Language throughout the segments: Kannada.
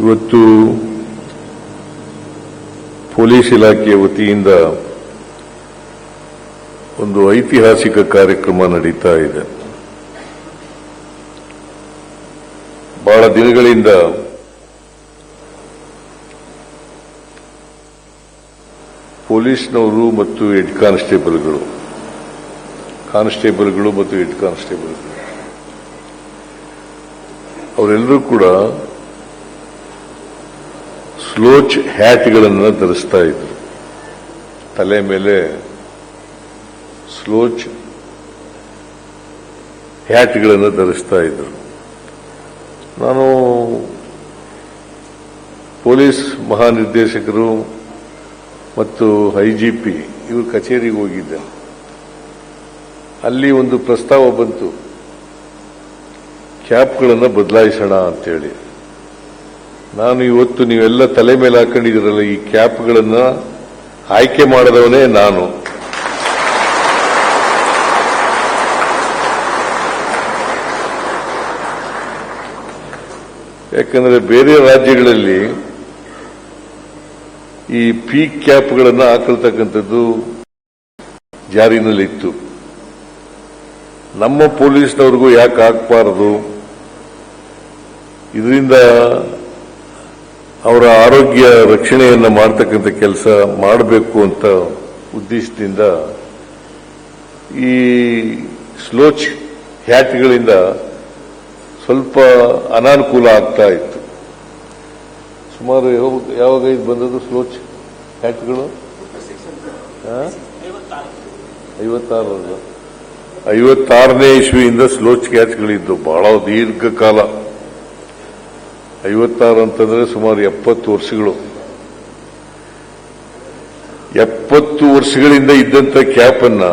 ಇವತ್ತು ಪೊಲೀಸ್ ಇಲಾಖೆಯ ವತಿಯಿಂದ ಒಂದು ಐತಿಹಾಸಿಕ ಕಾರ್ಯಕ್ರಮ ನಡೀತಾ ಇದೆ. ಬಹಳ ದಿನಗಳಿಂದ ಪೊಲೀಸ್ನವರು ಮತ್ತು ಹೆಡ್ ಕಾನ್ಸ್ಟೇಬಲ್ಗಳು ಕಾನ್ಸ್ಟೇಬಲ್ಗಳು ಮತ್ತು ಹೆಡ್ ಕಾನ್ಸ್ಟೇಬಲ್ಗಳು, ಅವರೆಲ್ಲರೂ ಕೂಡ ಸ್ಲೋಚ್ ಹ್ಯಾಟ್ಗಳನ್ನು ಧರಿಸ್ತಾ ಇದ್ರು. ತಲೆ ಮೇಲೆ ಸ್ಲೋಚ್ ಹ್ಯಾಟ್ಗಳನ್ನು ಧರಿಸ್ತಾ ಇದ್ರು. ನಾನು ಪೊಲೀಸ್ ಮಹಾನಿರ್ದೇಶಕರು ಮತ್ತು ಐ ಜಿ ಪಿ ಇವರು ಕಚೇರಿಗೆ ಹೋಗಿದ್ದೆ. ಅಲ್ಲಿ ಒಂದು ಪ್ರಸ್ತಾವ ಬಂತು. ಕ್ಯಾಪ್ಗಳನ್ನು ಬದಲಾಯಿಸೋಣ ಅಂತೇಳಿ. ನಾನು ಇವತ್ತು ನೀವೆಲ್ಲ ತಲೆ ಮೇಲೆ ಹಾಕೊಂಡಿದ್ದೀರಲ್ಲ, ಈ ಕ್ಯಾಪ್ಗಳನ್ನ ಆಯ್ಕೆ ಮಾಡಿದವನೇ ನಾನು. ಯಾಕಂದ್ರೆ ಬೇರೆ ರಾಜ್ಯಗಳಲ್ಲಿ ಈ ಪಿ ಕ್ಯಾಪ್ಗಳನ್ನು ಹಾಕೊಳ್ತಕ್ಕಂಥದ್ದು ಜಾರಿನಲ್ಲಿತ್ತು. ನಮ್ಮ ಪೊಲೀಸ್ನವ್ರಿಗೂ ಯಾಕೆ ಹಾಕಬಾರದು? ಇದರಿಂದ ಅವರ ಆರೋಗ್ಯ ರಕ್ಷಣೆಯನ್ನು ಮಾಡ್ತಕ್ಕಂಥ ಕೆಲಸ ಮಾಡಬೇಕು ಅಂತ ಉದ್ದೇಶದಿಂದ ಈ ಸ್ಲೋಚ್ ಹ್ಯಾಟ್ಗಳಿಂದ ಸ್ವಲ್ಪ ಅನಾನುಕೂಲ ಆಗ್ತಾ ಇತ್ತು. ಸುಮಾರು ಯಾವಾಗ- ಇದು ಬಂದದ್ದು ಸ್ಲೋಚ್ ಹ್ಯಾಟ್ಗಳು? ಐವತ್ತಾರಲ್ಲ ಐವತ್ತಾರನೇ ಇಸ್ವಿಯಿಂದ ಸ್ಲೋಚ್ ಕ್ಯಾಚ್ಗಳಿದ್ದು ಬಹಳ ದೀರ್ಘಕಾಲ. ಐವತ್ತಾರು ಅಂತಂದ್ರೆ ಸುಮಾರು ಎಪ್ಪತ್ತು ವರ್ಷಗಳು. ಎಪ್ಪತ್ತು ವರ್ಷಗಳಿಂದ ಇದ್ದಂತ ಕ್ಯಾಪ್ ಅನ್ನ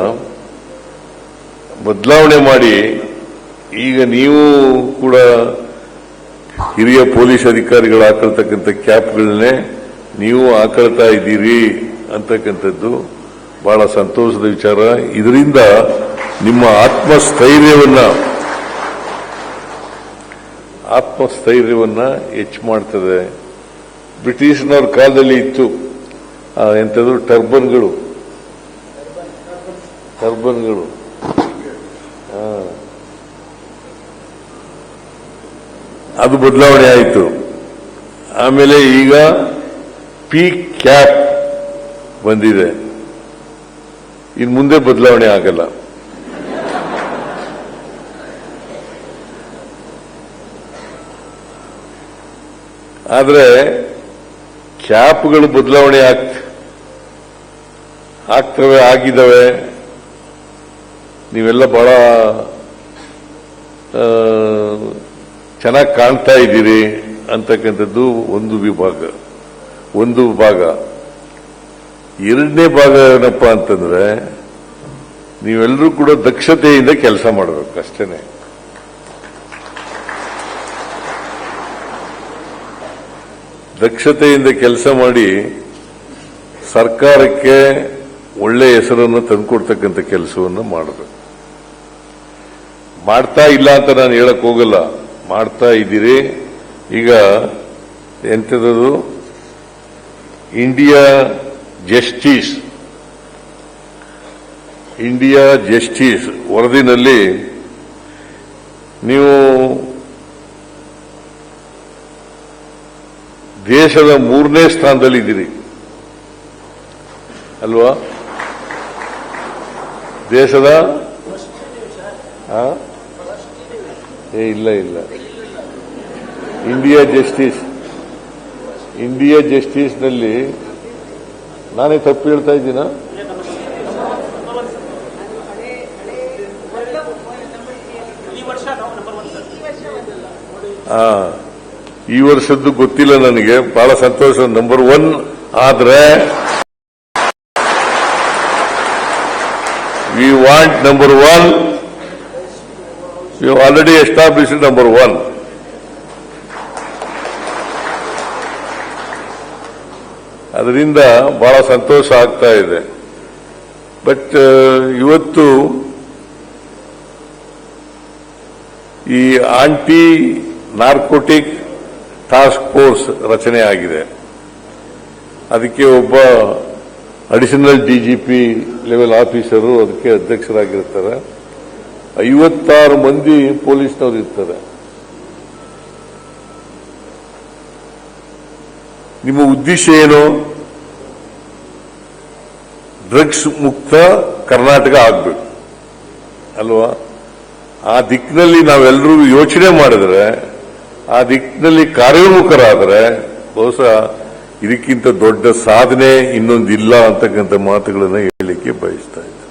ಬದಲಾವಣೆ ಮಾಡಿ ಈಗ ನೀವು ಕೂಡ ಹಿರಿಯ ಪೊಲೀಸ್ ಅಧಿಕಾರಿಗಳು ಹಾಕೊಳ್ತಕ್ಕಂಥ ಕ್ಯಾಪ್ಗಳನ್ನೇ ನೀವು ಹಾಕೊಳ್ತಾ ಇದ್ದೀರಿ ಅಂತಕ್ಕಂಥದ್ದು ಬಹಳ ಸಂತೋಷದ ವಿಚಾರ. ಇದರಿಂದ ನಿಮ್ಮ ಆತ್ಮಸ್ಥೈರ್ಯವನ್ನ ಆತ್ಮಸ್ಥೈರ್ಯವನ್ನ ಹೆಚ್ಚು ಮಾಡ್ತದೆ. ಬ್ರಿಟಿಷ್ನವ್ರ ಕಾಲದಲ್ಲಿ ಇತ್ತು. ಎಂಥದ್ದು? ಟರ್ಬನ್ಗಳು. ಟರ್ಬನ್ಗಳು. ಅದು ಬದಲಾವಣೆ ಆಯಿತು. ಆಮೇಲೆ ಈಗ ಪಿ ಕ್ಯಾಪ್ ಬಂದಿದೆ. ಇನ್ನು ಮುಂದೆ ಬದಲಾವಣೆ ಆಗಲ್ಲ. ಆದರೆ ಕ್ಯಾಪ್ಗಳು ಬದಲಾವಣೆ ಆಗ್ತ ಆಗ್ತವೆ, ಆಗಿದ್ದಾವೆ. ನೀವೆಲ್ಲ ಬಹಳ ಚೆನ್ನಾಗಿ ಕಾಣ್ತಾ ಇದ್ದೀರಿ ಅಂತಕ್ಕಂಥದ್ದು ಒಂದು ವಿಭಾಗ. ಒಂದು ಭಾಗ ಎರಡನೇ ಭಾಗ ಏನಪ್ಪ ಅಂತಂದ್ರೆ, ನೀವೆಲ್ಲರೂ ಕೂಡ ದಕ್ಷತೆಯಿಂದ ಕೆಲಸ ಮಾಡಬೇಕು ಅಷ್ಟೇನೆ. ದಕ್ಷತೆಯಿಂದ ಕೆಲಸ ಮಾಡಿ ಸರ್ಕಾರಕ್ಕೆ ಒಳ್ಳೆ ಹೆಸರನ್ನು ತಂದುಕೊಡ್ತಕ್ಕಂಥ ಕೆಲಸವನ್ನು ಮಾಡಬೇಕು. ಮಾಡ್ತಾ ಇಲ್ಲ ಅಂತ ನಾನು ಹೇಳಕ್ ಹೋಗಲ್ಲ. ಮಾಡ್ತಾ ಇದ್ದೀರಿ. ಈಗ ಎಂಥದ್ದು? India Justice. ಇಂಡಿಯಾ ಜಸ್ಟಿಸ್ ವರದಿನಲ್ಲಿ ನೀವು ದೇಶದ ಮೂರನೇ ಸ್ಥಾನದಲ್ಲಿದ್ದೀರಿ ಅಲ್ವಾ? ದೇಶದ? ಏ, ಇಲ್ಲ ಇಲ್ಲ. ಇಂಡಿಯಾ ಜಸ್ಟಿಸ್ ಇಂಡಿಯಾ ಜಸ್ಟಿಸ್ನಲ್ಲಿ ನಾನೇ ತಪ್ಪು ಹೇಳ್ತಾ ಇದ್ದೀನಾ? ಈ ಈ ವರ್ಷದ್ದು ಗೊತ್ತಿಲ್ಲ ನನಗೆ. ಬಹಳ ಸಂತೋಷ ನಂಬರ್ ಒನ್ ಆದ್ರೆ we want number one you already establish number one ಅದರಿಂದ ಬಹಳ ಸಂತೋಷ ಆಗ್ತಾ ಇದೆ. ಬಟ್ ಇವತ್ತು ಈ ಆಂಟಿ ನಾರ್ಕೋಟಿಕ್ ಟಾಸ್ಕ್ ಫೋರ್ಸ್ ರಚನೆ ಆಗಿದೆ ಅದಕ್ಕೆ ಒಬ್ಬ ಅಡಿಷನಲ್ ಡಿಜಿಪಿ ಲೆವೆಲ್ ಆಫೀಸರು ಅದಕ್ಕೆ ಅಧ್ಯಕ್ಷರಾಗಿರ್ತಾರೆ. ಐವತ್ತಾರು ಮಂದಿ ಪೊಲೀಸ್ನವರು ಇರ್ತಾರೆ. ನಿಮ್ಮ ಉದ್ದೇಶ ಏನು? ಡ್ರಗ್ಸ್ ಮುಕ್ತ ಕರ್ನಾಟಕ ಆಗ್ಬೇಕು. ಅಲ್ವಾ? ಆ ದಿಕ್ಕಿನಲ್ಲಿ ನಾವೆಲ್ಲರೂ ಯೋಚನೆ ಮಾಡಿದ್ರೆ ಆ ದಿಕ್ಕಿನಲ್ಲಿ ಕಾರ್ಯೋಮುಖರಾದರೆ ಬಹುಶಃ ಇದಕ್ಕಿಂತ ದೊಡ್ಡ ಸಾಧನೆ ಇನ್ನೊಂದಿಲ್ಲ ಅಂತಕ್ಕಂಥ ಮಾತುಗಳನ್ನು ಹೇಳಲಿಕ್ಕೆ ಬಯಸ್ತಾ ಇದ್ದೆ.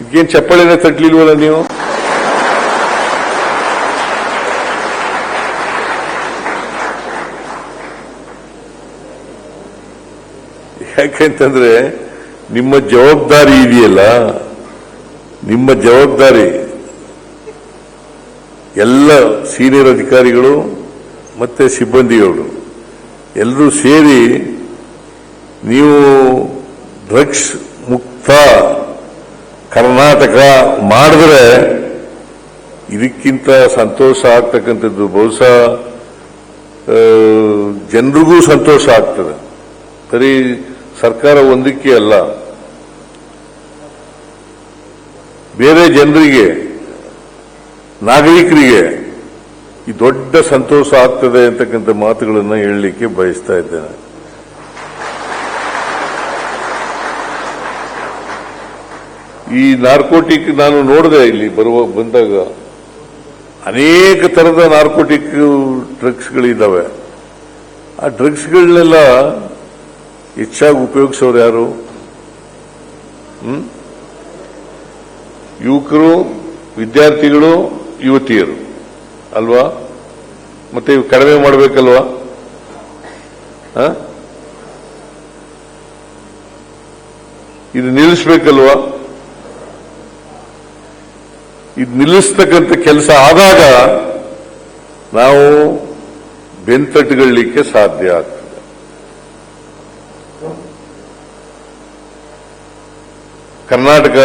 ಇದಕ್ಕೇನು ಚಪ್ಪಳಿನ ತಟ್ಲಿಲ್ವಲ್ಲ ನೀವು? ಯಾಕೆಂತಂದ್ರೆ ನಿಮ್ಮ ಜವಾಬ್ದಾರಿ ಇದೆಯಲ್ಲ? ನಿಮ್ಮ ಜವಾಬ್ದಾರಿ ಎಲ್ಲ ಸೀನಿಯರ್ ಅಧಿಕಾರಿಗಳು ಮತ್ತು ಸಿಬ್ಬಂದಿಗಳು ಎಲ್ಲರೂ ಸೇರಿ ನೀವು ಡ್ರಗ್ಸ್ ಮುಕ್ತ ಕರ್ನಾಟಕ ಮಾಡಿದ್ರೆ ಇದಕ್ಕಿಂತ ಸಂತೋಷ ಆಗ್ತಕ್ಕಂಥದ್ದು ಬಹುಶಃ ಜನರಿಗೂ ಸಂತೋಷ ಆಗ್ತದೆ. ಸರಿ, ಸರ್ಕಾರ ಒಂದಕ್ಕೆ ಅಲ್ಲ. ಬೇರೆ ಜನರಿಗೆ ನಾಗರಿಕರಿಗೆ ಈ ದೊಡ್ಡ ಸಂತೋಷ ಆಗ್ತದೆ ಅಂತಕ್ಕಂಥ ಮಾತುಗಳನ್ನು ಹೇಳಲಿಕ್ಕೆ ಬಯಸ್ತಾ ಇದ್ದೇನೆ. ಈ ನಾರ್ಕೋಟಿಕ್ ನಾನು ನೋಡಿದೆ ಇಲ್ಲಿ ಬರುವ, ಬಂದಾಗ ಅನೇಕ ತರದ ನಾರ್ಕೋಟಿಕ್ ಡ್ರಗ್ಸ್ಗಳಿದ್ದಾವೆ ಆ ಡ್ರಗ್ಸ್ಗಳನ್ನೆಲ್ಲ ಹೆಚ್ಚಾಗಿ ಉಪಯೋಗಿಸೋರು ಯಾರು? ಯುವಕರು, ವಿದ್ಯಾರ್ಥಿಗಳು ಯುವತಿಯರು, ಅಲ್ವಾ? ಮತ್ತೆ ಇವು ಕಡಿಮೆ ಮಾಡಬೇಕಲ್ವಾ? ಇದು ನಿಲ್ಲಿಸ್ಬೇಕಲ್ವಾ? ಇದು ನಿಲ್ಲಿಸ್ತಕ್ಕಂಥ ಕೆಲಸ ಆದಾಗ ನಾವು ಬೆಂತಟ್ಟುಕೊಳ್ಳಲಿಕ್ಕೆ ಸಾಧ್ಯ ಆಗ್ತದೆ. ಕರ್ನಾಟಕ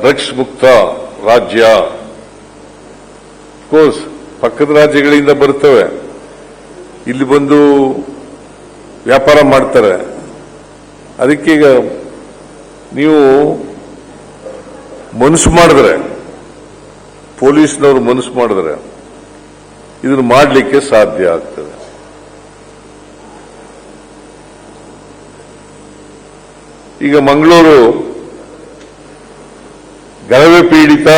ಡ್ರಗ್ಸ್ ಮುಕ್ತ ರಾಜ್ಯ ಕೋರ್ಸ್ ಪಕ್ಕದ ರಾಜ್ಯಗಳಿಂದ ಬರ್ತವೆ. ಇಲ್ಲಿ ಬಂದು ವ್ಯಾಪಾರ ಮಾಡ್ತಾರೆ. ಅದಕ್ಕೀಗ ನೀವು ಮನಸ್ಸು ಮಾಡಿದ್ರೆ, ಪೊಲೀಸ್ನವರು ಮನಸ್ಸು ಮಾಡಿದ್ರೆ ಇದನ್ನು ಮಾಡಲಿಕ್ಕೆ ಸಾಧ್ಯ ಆಗ್ತದೆ. ಈಗ ಮಂಗಳೂರು ಗಲಭೆ ಪೀಡಿತ,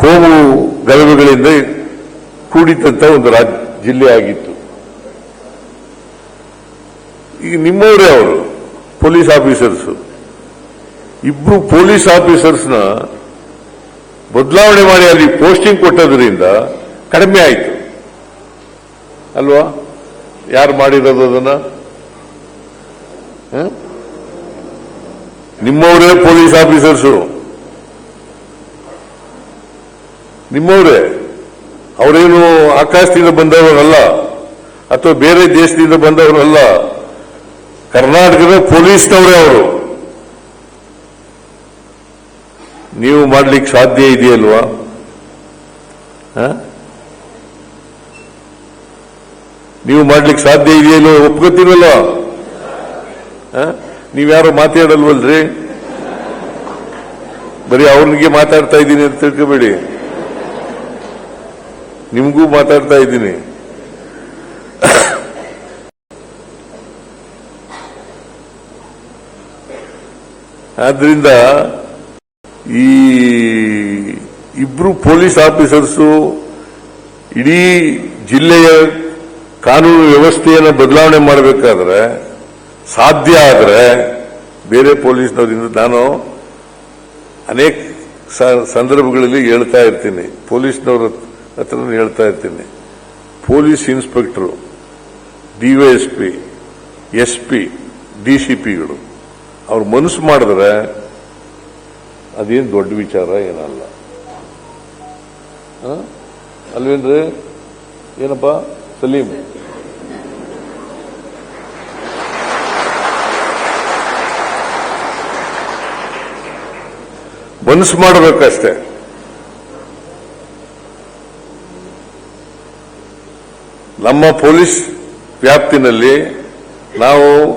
ಕೋಮು ಗಲಭೆಗಳಿಂದ ಕೂಡಿದಂತ ಒಂದು ರಾಜ್ಯ ಜಿಲ್ಲೆ ಆಗಿತ್ತು. ಈಗ ನಿಮ್ಮವರೇ ಅವರು, ಪೊಲೀಸ್ ಆಫೀಸರ್ಸ್. ಇಬ್ರು ಪೊಲೀಸ್ ಆಫೀಸರ್ಸ್ನ ಬದಲಾವಣೆ ಮಾಡಿ ಅಲ್ಲಿ ಪೋಸ್ಟಿಂಗ್ ಕೊಟ್ಟದ್ರಿಂದ ಕಡಿಮೆ ಆಯಿತು. ಅಲ್ವಾ? ಯಾರು ಮಾಡಿರೋದು ಅದನ್ನ? ನಿಮ್ಮವರೇ ಪೊಲೀಸ್ ಆಫೀಸರ್ಸು. ನಿಮ್ಮವರೇ, ಅವರೇನು ಆಕಾಶದಿಂದ ಬಂದವರಲ್ಲ ಅಥವಾ ಬೇರೆ ದೇಶದಿಂದ ಬಂದವರಲ್ಲ? ಕರ್ನಾಟಕದ ಪೊಲೀಸ್ನವರೇ ಅವರು. ನೀವು ಮಾಡ್ಲಿಕ್ಕೆ ಸಾಧ್ಯ ಇದೆಯಲ್ವಾ? ನೀವು ಮಾಡ್ಲಿಕ್ಕೆ ಸಾಧ್ಯ ಇದೆಯಲ್ವ ಒಪ್ಕೋತೀರಲ್ಲ? ನೀವ್ಯಾರು ಮಾತಾಡಲ್ವಲ್ರಿ? ಬರೀ ಅವ್ರಿಗೆ ಮಾತಾಡ್ತಾ ಇದ್ದೀನಿ ಅಂತ ತಿಳ್ಕೊಬೇಡಿ. ನಿಮಗೂ ಮಾತಾಡ್ತಾ ಇದ್ದೀನಿ. ಆದ್ರಿಂದ ಈ ಇಬ್ರು ಪೊಲೀಸ್ ಆಫೀಸರ್ಸು ಇಡೀ ಜಿಲ್ಲೆಯ ಕಾನೂನು ವ್ಯವಸ್ಥೆಯನ್ನು ಬದಲಾವಣೆ ಮಾಡಬೇಕಾದ್ರೆ ಸಾಧ್ಯ ಆದರೆ ಬೇರೆ ಪೊಲೀಸ್ನವರಿಂದ ನಾನು ಅನೇಕ ಸಂದರ್ಭಗಳಲ್ಲಿ ಹೇಳ್ತಾ ಇರ್ತೀನಿ. ಪೊಲೀಸ್ನವ್ರ ಹತ್ರ ಹೇಳ್ತಾ ಇರ್ತೀನಿ. Police inspector DySP S P D C ಪಿಗಳು, ಅವ್ರು ಮನಸ್ಸು ಮಾಡಿದ್ರೆ ಅದೇನು ದೊಡ್ಡ ವಿಚಾರ ಏನಲ್ಲ? ಅಲ್ವೇನ್ರಿ? ಏನಪ್ಪ? ಸಲೀಂ ಮನಸ್ಸು ಮಾಡಬೇಕಷ್ಟೇ. ನಮ್ಮ ಪೊಲೀಸ್ ವ್ಯಾಪ್ತಿನಲ್ಲಿ ನಾವು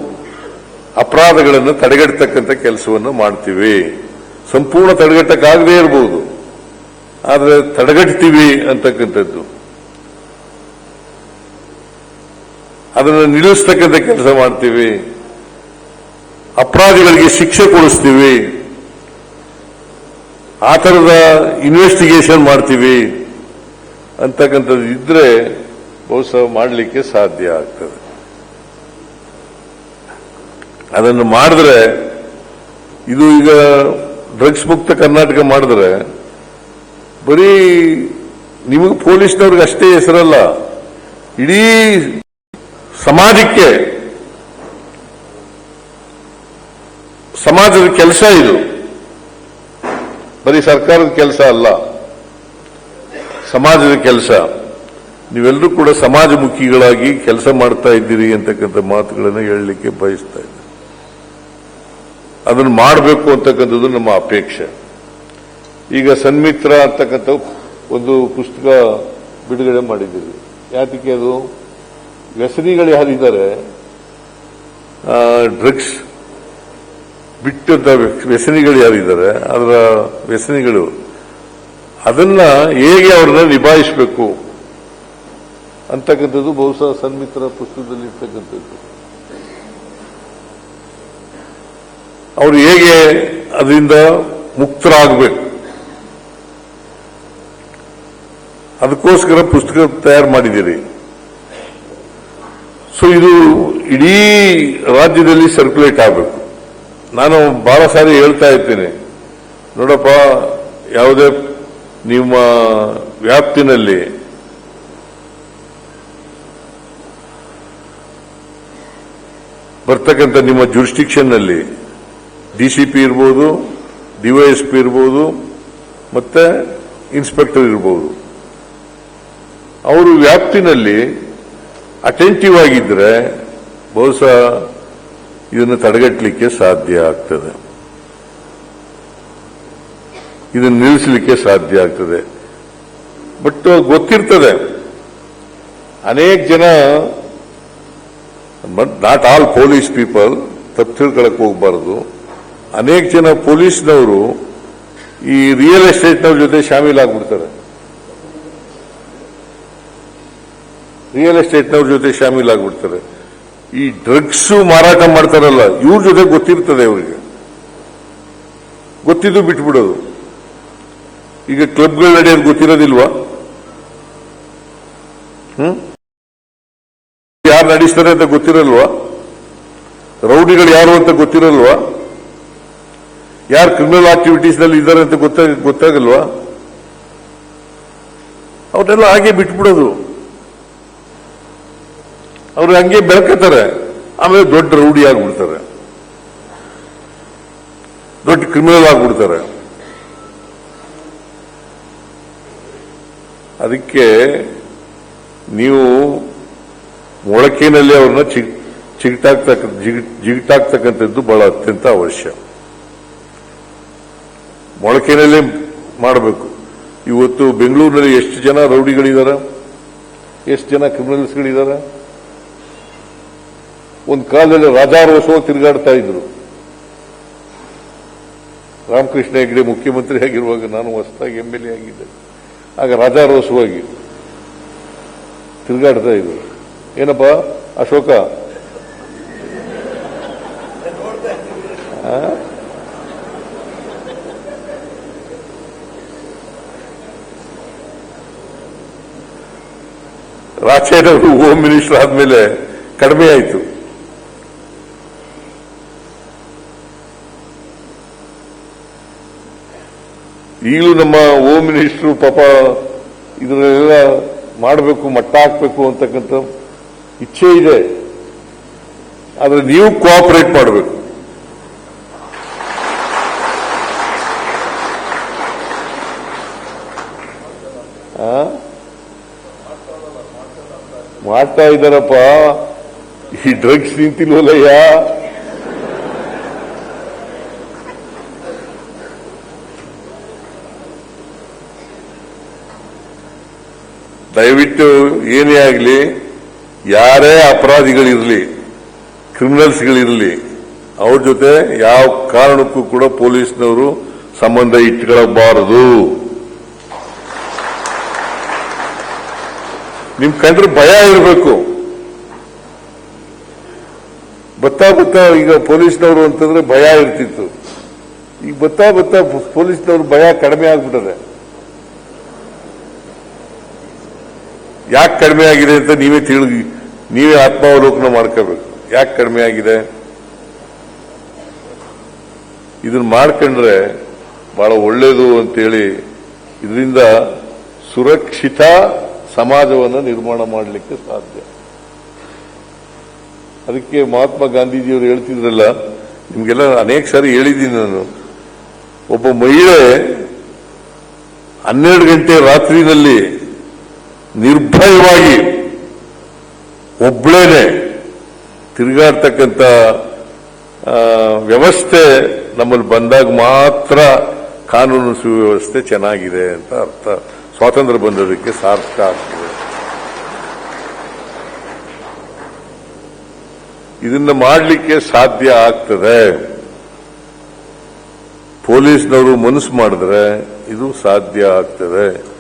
ಅಪರಾಧಗಳನ್ನು ತಡೆಗಟ್ಟತಕ್ಕಂಥ ಕೆಲಸವನ್ನು ಮಾಡ್ತೀವಿ. ಸಂಪೂರ್ಣ ತಡೆಗಟ್ಟಕ್ಕಾಗದೇ ಇರಬಹುದು ಆದರೆ ತಡೆಗಟ್ತೀವಿ ಅಂತಕ್ಕಂಥದ್ದು. ಅದನ್ನು ನಿಲ್ಲಿಸ್ತಕ್ಕಂಥ ಕೆಲಸ ಮಾಡ್ತೀವಿ. ಅಪರಾಧಿಗಳಿಗೆ ಶಿಕ್ಷೆ ಕೊಡಿಸ್ತೀವಿ. ಆ ಥರದ ಇನ್ವೆಸ್ಟಿಗೇಷನ್ ಮಾಡ್ತೀವಿ. ಅಂತಕ್ಕಂಥದ್ದು ಇದ್ರೆ ಬಹುಶಃ ಮಾಡಲಿಕ್ಕೆ ಸಾಧ್ಯ ಆಗ್ತದೆ. ಅದನ್ನು ಮಾಡಿದ್ರೆ, ಇದು ಈಗ ಡ್ರಗ್ಸ್ ಮುಕ್ತ ಕರ್ನಾಟಕ ಮಾಡಿದ್ರೆ, ಬರೀ ನಿಮಗೆ ಪೊಲೀಸ್ನವ್ರಿಗೆ ಅಷ್ಟೇ ಹೆಸರಲ್ಲ, ಇಡೀ ಸಮಾಜಕ್ಕೆ ಸಮಾಜದ ಕೆಲಸ ಇದು. ಬರೀ ಸರ್ಕಾರದ ಕೆಲಸ ಅಲ್ಲ, ಸಮಾಜದ ಕೆಲಸ. ನೀವೆಲ್ಲರೂ ಕೂಡ ಸಮಾಜಮುಖಿಗಳಾಗಿ ಕೆಲಸ ಮಾಡ್ತಾ ಇದ್ದೀರಿ ಅಂತಕ್ಕಂಥ ಮಾತುಗಳನ್ನು ಹೇಳಲಿಕ್ಕೆ ಬಯಸ್ತಾ ಇದ್ದೆ. ಅದನ್ನು ಮಾಡಬೇಕು ಅಂತಕ್ಕಂಥದ್ದು ನಮ್ಮ ಅಪೇಕ್ಷೆ. ಈಗ ಸನ್ಮಿತ್ರ ಅಂತಕ್ಕಂಥ ಒಂದು ಪುಸ್ತಕ ಬಿಡುಗಡೆ ಮಾಡಿದ್ದೀರಿ ಯಾತಕ್ಕೆ ಅದು? ವ್ಯಸನಿಗಳು ಯಾರಿದ್ದಾರೆ ಡ್ರಗ್ಸ್ ಬಿಟ್ಟಂತ ವ್ಯಸನಿಗಳು ಯಾರಿದ್ದಾರೆ ಅದರ ವ್ಯಸನಿಗಳು ಅದನ್ನ ಹೇಗೆ ಅವ್ರನ್ನ ನಿಭಾಯಿಸಬೇಕು? ಅಂತಕ್ಕಂಥದ್ದು ಬಹುಶಃ ಸನ್ಮಿತ್ರ ಪುಸ್ತಕದಲ್ಲಿ ಇರ್ತಕ್ಕಂಥದ್ದು ಅವರು ಹೇಗೆ ಅದರಿಂದ ಮುಕ್ತರಾಗಬೇಕು? ಅದಕ್ಕೋಸ್ಕರ ಪುಸ್ತಕ ತಯಾರು ಮಾಡಿದ್ದೀರಿ. ಸೊ ಇದು ಇಡೀ ರಾಜ್ಯದಲ್ಲಿ ಸರ್ಕ್ಯುಲೇಟ್ ಆಗಬೇಕು. ನಾನು ಬಹಳ ಸಾರಿ ಹೇಳ್ತಾ ಇರ್ತೇನೆ. ನೋಡಪ್ಪ, ಯಾವುದೇ ನಿಮ್ಮ ವ್ಯಾಪ್ತಿನಲ್ಲಿ ಬರ್ತಕ್ಕಂಥ ನಿಮ್ಮ ಜುರಿಸ್ಟಿಕ್ಷನ್ನಲ್ಲಿ ಡಿಸಿಪಿ ಇರ್ಬೋದು ಡಿವೈಎಸ್ಪಿ ಇರ್ಬೋದು, ಮತ್ತೆ ಇನ್ಸ್ಪೆಕ್ಟರ್ ಇರ್ಬೋದು. ಅವರು ವ್ಯಾಪ್ತಿನಲ್ಲಿ ಅಟೆಂಟಿವ್ ಆಗಿದ್ರೆ ಬಹುಶಃ ಇದನ್ನು ತಡೆಗಟ್ಟಲಿಕ್ಕೆ ಸಾಧ್ಯ ಆಗ್ತದೆ. ಇದನ್ನು ನಿಲ್ಲಿಸಲಿಕ್ಕೆ ಸಾಧ್ಯ ಆಗ್ತದೆ. ಬಟ್ ಗೊತ್ತಿರ್ತದೆ. ಅನೇಕ ಜನ ನಾಟ್ ಆಲ್ ಪೊಲೀಸ್ ಪೀಪಲ್ ತಪ್ಪು ತಿಳ್ಕೊಳಕ್ ಹೋಗ್ಬಾರ್ದು. ಅನೇಕ ಜನ ಪೊಲೀಸ್ನವರು ಈ ರಿಯಲ್ ಎಸ್ಟೇಟ್ನವ್ರ ಜೊತೆ ಶಾಮೀಲಾಗ್ಬಿಡ್ತಾರೆ. ರಿಯಲ್ ಎಸ್ಟೇಟ್ನವ್ರ ಜೊತೆ ಶಾಮೀಲಾಗ್ಬಿಡ್ತಾರೆ. ಈ ಡ್ರಗ್ಸ್ ಮಾರಾಟ ಮಾಡ್ತಾರಲ್ಲ, ಇವ್ರ ಜೊತೆ ಗೊತ್ತಿರ್ತದೆ ಅವರಿಗೆ. ಗೊತ್ತಿದ್ದು ಬಿಟ್ಬಿಡೋದು. ಈಗ ಕ್ಲಬ್ಗಳು ನಡೆಯೋದು ಗೊತ್ತಿರೋದಿಲ್ವಾ? ಹ್ಮ್? ಯಾರು ನಡೆಸ್ತಾರೆ ಅಂತ ಗೊತ್ತಿರಲ್ವಾ? ರೌಡಿಗಳು ಯಾರು ಅಂತ ಗೊತ್ತಿರಲ್ವಾ? ಯಾರು ಕ್ರಿಮಿನಲ್ ಆಕ್ಟಿವಿಟೀಸ್ನಲ್ಲಿ ಇದ್ದಾರೆ ಅಂತ ಗೊತ್ತಾಗ ಗೊತ್ತಾಗಲ್ವಾ? ಅವ್ರನ್ನೆಲ್ಲ ಹಾಗೆ ಬಿಟ್ಬಿಡೋದು. ಅವ್ರು ಹಂಗೆ ಬೆಳಕತ್ತಾರೆ ಆಮೇಲೆ ದೊಡ್ಡ ರೌಡಿ ಆಗ್ಬಿಡ್ತಾರೆ. ದೊಡ್ಡ ಕ್ರಿಮಿನಲ್ ಆಗ್ಬಿಡ್ತಾರೆ. ಅದಕ್ಕೆ ನೀವು ಮೊಳಕೆನಲ್ಲಿ ಅವ್ರನ್ನ ಚಿಗ್ ಚಿಗಟಾಗ್ತಕ್ಕ ಜಿಗ್- ಜಿಗಟಾಕ್ತಕ್ಕಂಥದ್ದು ಬಹಳ ಅತ್ಯಂತ ಅವಶ್ಯ. ಮೊಳಕೆನಲ್ಲೇ ಮಾಡಬೇಕು. ಇವತ್ತು ಬೆಂಗಳೂರಿನಲ್ಲಿ ಎಷ್ಟು ಜನ ರೌಡಿಗಳಿದ್ದಾರೆ ಎಷ್ಟು ಜನ ಕ್ರಿಮಿನಲ್ಸ್ಗಳಿದ್ದಾರೆ ಒಂದು ಕಾಲದಲ್ಲಿ ರಾಜಾರೋಸವ ತಿರುಗಾಡ್ತಾ ಇದ್ರು. ರಾಮಕೃಷ್ಣ ಹೆಗ್ಡೆ ಮುಖ್ಯಮಂತ್ರಿ ಆಗಿರುವಾಗ ನಾನು ಹೊಸದಾಗಿ ಎಂ ಎಲ್ ಎ ಆಗಿದ್ದೆ. ಆಗ ರಾಜಾರೋಸವಾಗಿ ತಿರುಗಾಡ್ತಾ ಇದ್ರು. ಏನಪ್ಪ, ಅಶೋಕ ಆ? ರಾಜೇನವರು ಹೋಮ್ ಮಿನಿಸ್ಟರ್ ಆದ್ಮೇಲೆ ಕಡಿಮೆ ಆಯಿತು ಈಗಲೂ ನಮ್ಮ ಹೋಮ್ ಮಿನಿಸ್ಟರ್ ಪಾಪ ಇದನ್ನೆಲ್ಲ ಮಾಡಬೇಕು, ಮಟ್ಟ ಹಾಕಬೇಕು ಅಂತಕ್ಕಂಥ ಇಚ್ಛೆ ಇದೆ. ಆದರೆ ನೀವು ಕೋಆಪರೇಟ್ ಮಾಡಬೇಕು. ಮಾಡ್ತಾ ಇದ್ದಾರಪ್ಪ. ಈ ಡ್ರಗ್ಸ್ ನಿಂತಿಲ್ವಲ್ಲಯ್ಯ? ದಯವಿಟ್ಟು ಏನೇ ಆಗಲಿ ಯಾರೇ ಅಪರಾಧಿಗಳಿರಲಿ ಕ್ರಿಮಿನಲ್ಸ್ಗಳಿರಲಿ ಅವ್ರ ಜೊತೆ ಯಾವ ಕಾರಣಕ್ಕೂ ಕೂಡ ಪೊಲೀಸ್ನವರು ಸಂಬಂಧ ಇಟ್ಕೊಳ್ಳಬಾರದು ನಿಮ್ ಕಂಡ್ರೆ ಭಯ ಇರಬೇಕು. ಬತ್ತಾ ಬತ್ತಾ ಈಗ ಪೊಲೀಸ್ನವರು ಅಂತಂದ್ರೆ ಭಯ ಇರ್ತಿತ್ತು. ಈಗ ಬತ್ತಾ ಬತ್ತಾ ಪೊಲೀಸ್ನವ್ರ ಭಯ ಕಡಿಮೆ ಆಗ್ಬಿಟ್ಟದೆ ಯಾಕೆ ಕಡಿಮೆ ಆಗಿದೆ ಅಂತ ನೀವೇ ತಿಳಿ ನೀವೇ ಆತ್ಮಾವಲೋಕನ ಮಾಡ್ಕೋಬೇಕು. ಯಾಕೆ ಕಡಿಮೆ ಆಗಿದೆ? ಇದನ್ನ ಮಾಡ್ಕೊಂಡ್ರೆ ಬಹಳ ಒಳ್ಳೇದು ಅಂತೇಳಿ ಇದರಿಂದ ಸುರಕ್ಷಿತ ಸಮಾಜವನ್ನು ನಿರ್ಮಾಣ ಮಾಡಲಿಕ್ಕೆ ಸಾಧ್ಯ. ಅದಕ್ಕೆ ಮಹಾತ್ಮ ಗಾಂಧೀಜಿಯವರು ಹೇಳ್ತಿದ್ರಲ್ಲ, ನಿಮ್ಗೆಲ್ಲ ಅನೇಕ ಸಾರಿ ಹೇಳಿದ್ದೀನಿ ನಾನು. ಒಬ್ಬ ಮಹಿಳೆ ಹನ್ನೆರಡು ಗಂಟೆ ರಾತ್ರಿನಲ್ಲಿ ನಿರ್ಭಯವಾಗಿ ಒಬ್ಳೇನೆ ತಿರುಗಾಡ್ತಕ್ಕಂಥ ವ್ಯವಸ್ಥೆ ನಮ್ಮಲ್ಲಿ ಬಂದಾಗ ಮಾತ್ರ ಕಾನೂನು ಸುವ್ಯವಸ್ಥೆ ಚೆನ್ನಾಗಿದೆ ಅಂತ ಅರ್ಥ. ಸ್ವಾತಂತ್ರ್ಯ ಬಂದದಕ್ಕೆ ಸಾರ್ಥಕ ಆಗ್ತದೆ. ಇದನ್ನ ಮಾಡಲಿಕ್ಕೆ ಸಾಧ್ಯ ಆಗ್ತದೆ. ಪೊಲೀಸ್ನವರು ಮನಸ್ಸು ಮಾಡಿದ್ರೆ ಇದು ಸಾಧ್ಯ ಆಗ್ತದೆ.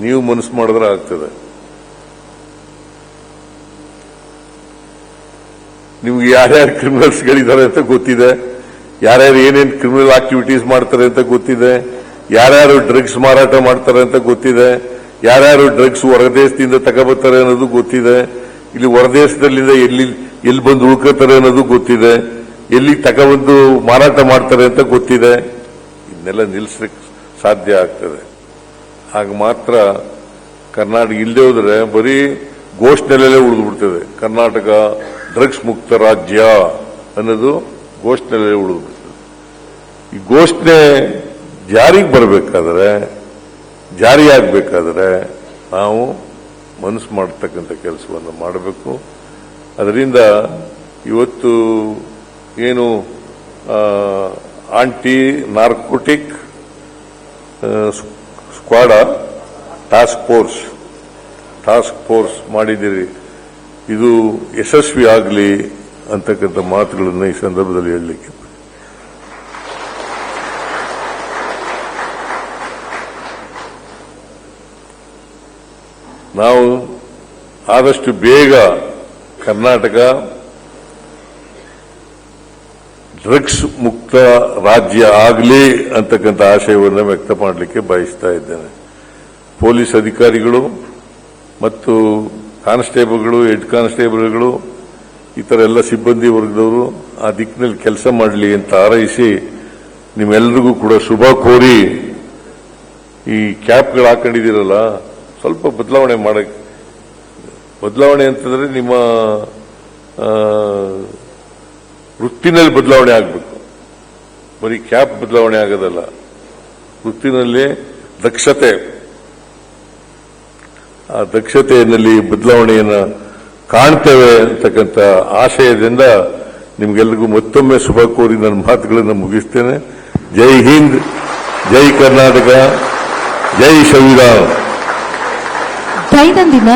ನೀವು ಮನಸ್ಸು ಮಾಡಿದ್ರೆ ಆಗ್ತದೆ. ನಿಮ್ಗೆ ಯಾರ್ಯಾರು ಕ್ರಿಮಿನಲ್ಸ್ಗಳಿದ್ದಾರೆ ಅಂತ ಗೊತ್ತಿದೆ? ಯಾರ್ಯಾರು ಏನೇನು ಕ್ರಿಮಿನಲ್ ಆಕ್ಟಿವಿಟೀಸ್ ಮಾಡ್ತಾರೆ ಅಂತ ಗೊತ್ತಿದೆ? ಯಾರ್ಯಾರು ಡ್ರಗ್ಸ್ ಮಾರಾಟ ಮಾಡ್ತಾರೆ ಅಂತ ಗೊತ್ತಿದೆ? ಯಾರ್ಯಾರು ಡ್ರಗ್ಸ್ ಹೊರದೇಶದಿಂದ ತಗೋಬರ್ತಾರೆ ಅನ್ನೋದು ಗೊತ್ತಿದೆ? ಇಲ್ಲಿ ಹೊರದೇಶದಲ್ಲಿಂದ ಎಲ್ಲಿ ಎಲ್ಲಿ ಬಂದು ಉಳ್ಕೋತಾರೆ ಅನ್ನೋದು ಗೊತ್ತಿದೆ? ಎಲ್ಲಿ ತಗೊಬಂದು ಮಾರಾಟ ಮಾಡ್ತಾರೆ ಅಂತ ಗೊತ್ತಿದೆ? ಇದನ್ನೆಲ್ಲ ನಿಲ್ಲಿಸ್ಲಿಕ್ಕೆ ಸಾಧ್ಯ ಆಗ್ತದೆ. ಆಗ ಮಾತ್ರ ಕರ್ನಾಟಕ ಇಲ್ಲದೆ ಹೋದರೆ ಬರೀ ಘೋಷಣೆಯಲ್ಲೇ ಉಳಿದು ಬಿಡ್ತದೆ ಕರ್ನಾಟಕ ಡ್ರಗ್ಸ್ ಮುಕ್ತ ರಾಜ್ಯ ಅನ್ನೋದು ಘೋಷಣೆಯಲ್ಲೇ ಉಳಿದು ಬಿಡ್ತದೆ ಈ ಘೋಷಣೆ ಜಾರಿಗೆ ಬರಬೇಕಾದ್ರೆ, ಜಾರಿಯಾಗಬೇಕಾದ್ರೆ ನಾವು ಮನಸ್ಸು ಮಾಡತಕ್ಕಂಥ ಕೆಲಸವನ್ನು ಮಾಡಬೇಕು. ಅದರಿಂದ ಇವತ್ತು ಏನು anti narcotic squad task force task force ಮಾಡಿದ್ದೀರಿ. ಇದು ಯಶಸ್ವಿ ಆಗಲಿ ಅಂತಕ್ಕಂಥ ಮಾತುಗಳನ್ನು ಈ ಸಂದರ್ಭದಲ್ಲಿ ಹೇಳಲಿಕ್ಕೆ ನಾವು ಆದಷ್ಟು ಬೇಗ ಕರ್ನಾಟಕ ಡ್ರಗ್ಸ್ ಮುಕ್ತ ರಾಜ್ಯ ಆಗಲಿ ಅಂತಕ್ಕಂಥ ಆಶಯವನ್ನು ವ್ಯಕ್ತ ಮಾಡಲಿಕ್ಕೆ ಬಯಸ್ತಾ ಇದ್ದೇನೆ. ಪೊಲೀಸ್ ಅಧಿಕಾರಿಗಳು ಮತ್ತು ಕಾನ್ಸ್ಟೇಬಲ್ಗಳು, ಹೆಡ್ ಕಾನ್ಸ್ಟೇಬಲ್ಗಳು ಈ ಥರ ಎಲ್ಲ ಸಿಬ್ಬಂದಿ ವರ್ಗದವರು ಆ ದಿಕ್ಕಿನಲ್ಲಿ ಕೆಲಸ ಮಾಡಲಿ ಅಂತ ಹಾರೈಸಿ ನಿಮ್ಮೆಲ್ಲರಿಗೂ ಕೂಡ ಶುಭ ಕೋರಿ ಈ ಕ್ಯಾಪ್ಗಳು ಹಾಕೊಂಡಿದ್ದೀರಲ್ಲ, ಸ್ವಲ್ಪ ಬದಲಾವಣೆ ಮಾಡಕ್ಕೆ ಬದಲಾವಣೆ ಅಂತಂದರೆ ನಿಮ್ಮ ವೃತ್ತಿನಲ್ಲಿ ಬದಲಾವಣೆ ಆಗಬೇಕು. ಬರೀ ಕ್ಯಾಪ್ ಬದಲಾವಣೆ ಆಗೋದಲ್ಲ. ವೃತ್ತಿನಲ್ಲಿ ದಕ್ಷತೆ. ಆ ದಕ್ಷತೆಯಲ್ಲಿ ಬದಲಾವಣೆಯನ್ನು ಕಾಣ್ತೇವೆ ಅಂತಕ್ಕಂಥ ಆಶಯದಿಂದ ನಿಮಗೆಲ್ಲರಿಗೂ ಮತ್ತೊಮ್ಮೆ ಶುಭ ಕೋರಿ ನನ್ನ ಮಾತುಗಳನ್ನು ಮುಗಿಸ್ತೇನೆ. ಜೈ ಹಿಂದ್, ಜೈ ಕರ್ನಾಟಕ, ಜೈ ಸಂವಿಧಾನ. ದೈನಂದಿನ